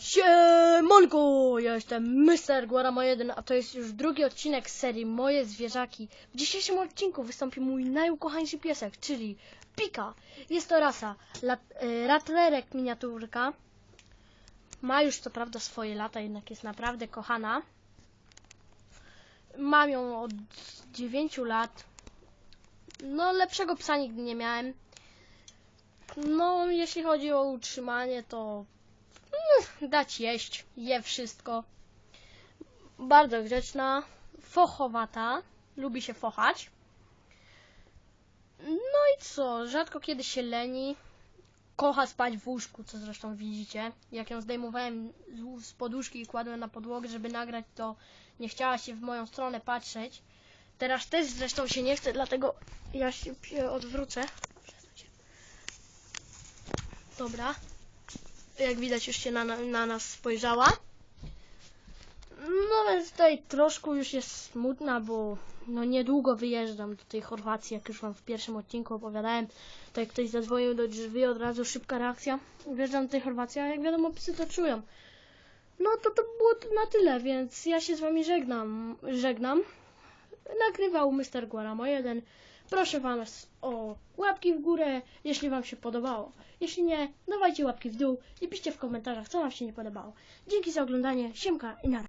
Siemonko, ja jestem Mr. Guaramo 1, a to jest już drugi odcinek serii Moje Zwierzaki. W dzisiejszym odcinku wystąpi mój najukochańszy piesek, czyli Pika. Jest to rasa lat, e, ratlerek miniaturka. Ma już co prawda swoje lata, jednak jest naprawdę kochana. Mam ją od 9 lat. No, lepszego psa nigdy nie miałem. No, jeśli chodzi o utrzymanie, to dać jeść, je wszystko. Bardzo grzeczna, fochowata, lubi się fochać. No i co, rzadko kiedy się leni, kocha spać w łóżku, co zresztą widzicie. Jak ją zdejmowałem z- poduszki i kładłem na podłogę, żeby nagrać, to nie chciała się w moją stronę patrzeć. Teraz też zresztą się nie chce, dlatego ja się odwrócę. Dobra jak widać już się na, na nas spojrzała. No więc tutaj troszkę już jest smutna, bo no niedługo wyjeżdżam do tej Chorwacji, jak już wam w pierwszym odcinku opowiadałem. Jak ktoś zadzwonił do drzwi, od razu szybka reakcja. Wjeżdżam do tej Chorwacji, a jak wiadomo psy to czują. No to to było na tyle, więc ja się z wami żegnam. Żegnam. Nagrywał Mr. Guaramo 1. Proszę Was o łapki w górę, jeśli Wam się podobało. Jeśli nie, dawajcie łapki w dół i piszcie w komentarzach, co Wam się nie podobało. Dzięki za oglądanie, siemka i na